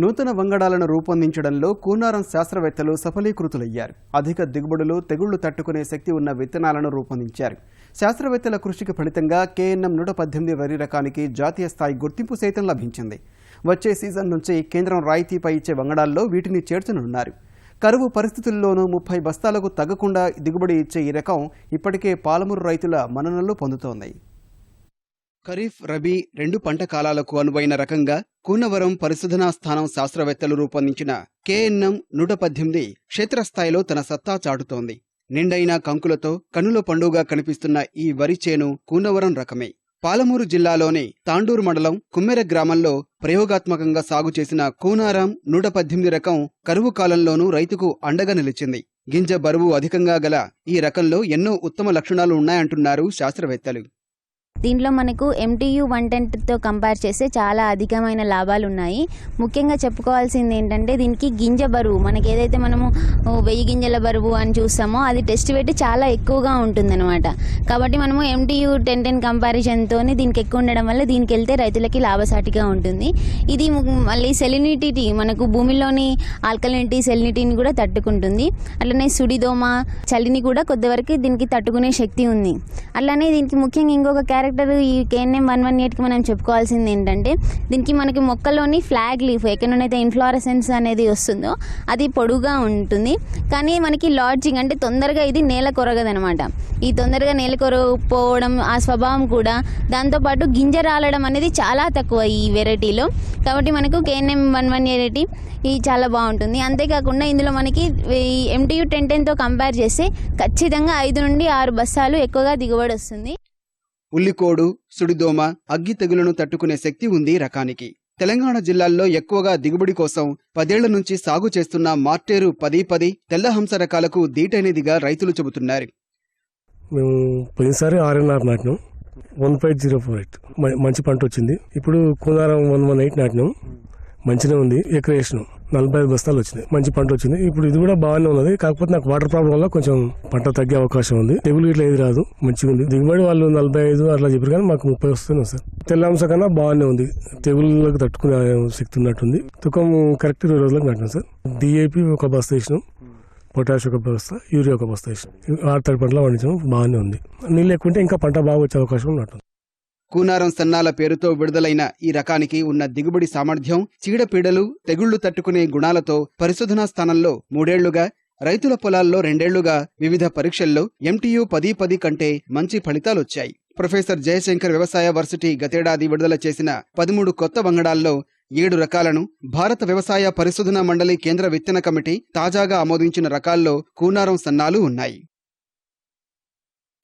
నూతన వంగడాలను రూపొందించడంలో కూనారం శాస్త్రవేత్తలు సఫలీకృతులయ్యారు. అధిక దిగుబడులు తెగుళ్ళు తట్టుకునే శక్తి ఉన్న విత్తనాలను రూపొందించారు. శాస్త్రవేత్తల కృషికి ఫలితంగా కేఎన్ఎం నూట పద్దెనిమిది వరి రకానికి జాతీయ స్థాయి గుర్తింపు సైతం లభించింది. వచ్చే సీజన్ నుంచి కేంద్రం రాయితీపై ఇచ్చే వంగడాల్లో వీటిని చేర్చనున్నారు. కరువు పరిస్థితుల్లోనూ ముప్పై బస్తాలకు తగ్గకుండా దిగుబడి ఇచ్చే ఈ రకం ఇప్పటికే పాలమూరు రైతుల మన్ననలు పొందుతోంది. ఖరీఫ్ రబీ రెండు పంట కాలాలకు అనువైన రకంగా కూనవరం పరిశోధనా స్థానం శాస్త్రవేత్తలు రూపొందించిన కేఎన్ఎం నూట పద్దెనిమిది క్షేత్రస్థాయిలో తన సత్తా చాటుతోంది. నిండైన కంకులతో కనుల పండుగ కనిపిస్తున్న ఈ వరి చేను కూనవరం రకమే. పాలమూరు జిల్లాలోని తాండూరు మండలం కుమ్మెర గ్రామంలో ప్రయోగాత్మకంగా సాగు చేసిన కూనారం నూట పద్దెనిమిది రకం కరువు కాలంలోనూ రైతుకు అండగా నిలిచింది. గింజ బరువు అధికంగా గల ఈ రకంలో ఎన్నో ఉత్తమ లక్షణాలు ఉన్నాయంటున్నారు శాస్త్రవేత్తలు. దీంట్లో మనకు ఎంటీయూ వన్ టెన్తో కంపేర్ చేస్తే చాలా అధికమైన లాభాలు ఉన్నాయి. ముఖ్యంగా చెప్పుకోవాల్సింది ఏంటంటే దీనికి గింజ బరువు. మనకి ఏదైతే మనము వెయ్యి గింజల బరువు అని చూస్తామో అది టెస్ట్ పెట్టి చాలా ఎక్కువగా ఉంటుందన్నమాట. కాబట్టి మనము ఎంటీయూ టెన్ టెన్ కంపారిజన్తో దీనికి ఎక్కువ ఉండడం వల్ల దీనికి వెళ్తే రైతులకి లాభసాటిగా ఉంటుంది. ఇది మళ్ళీ సెలినిటీ మనకు భూమిలోని ఆల్కలినిటీ సెలినిటీని కూడా తట్టుకుంటుంది. అట్లనే సుడిదోమ చలిని కూడా కొద్దివరకు దీనికి తట్టుకునే శక్తి ఉంది. అట్లానే దీనికి ముఖ్యంగా ఇంకొక క్యారెక్టర్ ఈ కేఎన్ఎం వన్ వన్ ఎయిట్కి మనం చెప్పుకోవాల్సింది ఏంటంటే దీనికి మనకి మొక్కలోని ఫ్లాగ్ లీఫ్ ఎక్కడైతే ఇన్ఫ్లోరసెన్స్ అనేది వస్తుందో అది పొడుగా ఉంటుంది. కానీ మనకి లాడ్జింగ్ అంటే తొందరగా ఇది నేల కొరగదనమాట. ఈ తొందరగా నేల కొరగపోవడం ఆ స్వభావం కూడా దాంతోపాటు గింజ రాలడం అనేది చాలా తక్కువ ఈ వెరైటీలో. కాబట్టి మనకు కేఎన్ఎం వన్ వన్ ఎయిట్ ఈ చాలా బాగుంటుంది. అంతేకాకుండా ఇందులో మనకి ఈ ఎంటీయూ టెన్ టెన్తో కంపేర్ చేస్తే ఖచ్చితంగా ఐదు నుండి ఆరు బస్తాలు ఎక్కువగా దిగుబడి వస్తుంది. ఉల్లికోడు సుడిదోమ అగ్గి తెగులను తట్టుకునే శక్తి ఉంది రకానికి. తెలంగాణ జిల్లాల్లో ఎక్కువగా దిగుబడి కోసం పదేళ్ళ నుంచి సాగు చేస్తున్న మార్టేరు పది పది తెల్లహంస రకాలకు దీటైనదిగా రైతులు చెబుతున్నారు. మేము పోయినసారి RNR నాటినాం. One five zero four eight మంచి పంట వచ్చింది. ఇప్పుడు కూనారం వన్ వన్ ఎయిట్ నాటినాం. మంచిగా ఉంది ఎకర వేసినాం నలభై ఐదు బస్తాలు వచ్చినాయి మంచి పంట వచ్చింది. ఇప్పుడు ఇది కూడా బాగానే ఉన్నది కాకపోతే నాకు వాటర్ ప్రాబ్లం వల్ల కొంచెం పంట తగ్గే అవకాశం ఉంది. తెగులు ఇట్లా ఏది రాదు మంచిగా ఉంది. దిగుబడి వాళ్ళు నలభై ఐదు అట్లా చెప్పారు కానీ మాకు ముప్పై వస్తున్నాయి సార్. తెల్లాంశ కన్నా బాగానే ఉంది. తెగుళ్ళకు తట్టుకునే శక్తి ఉన్నట్టుంది. తుకం కరెక్ట్ ఇరవై రోజులకు నాటినా సార్. డిఏపి ఒక బస్తా వేసినాం. పొటాష్ ఒక బస్తా యూరియా ఒక బస్తా వేసినాం. ఆరు తడి పంటలో పండించడం బాగానే ఉంది. నీళ్ళు ఎక్కువ ఉంటే ఇంకా పంట బాగా వచ్చే అవకాశం ఉన్నట్టుంది. కూనారం సన్నాల పేరుతో విడుదలైన ఈ రకానికి ఉన్న దిగుబడి సామర్థ్యం చీడపీడలు తెగుళ్ళు తట్టుకునే గుణాలతో పరిశోధనా స్థానంలో మూడేళ్ళుగా రైతుల పొలాల్లో రెండేళ్ళుగా వివిధ పరీక్షల్లో ఎంటీయూ పది పది కంటే మంచి ఫలితాలొచ్చాయి. ప్రొఫెసర్ జయశంకర్ వ్యవసాయ వర్సిటీ గతేడాది విడుదల చేసిన పదమూడు కొత్త వంగడాల్లో ఏడు రకాలను భారత వ్యవసాయ పరిశోధన మండలి కేంద్ర విత్తన కమిటీ తాజాగా ఆమోదించిన రకాల్లో కూనారం సన్నాలు ఉన్నాయి.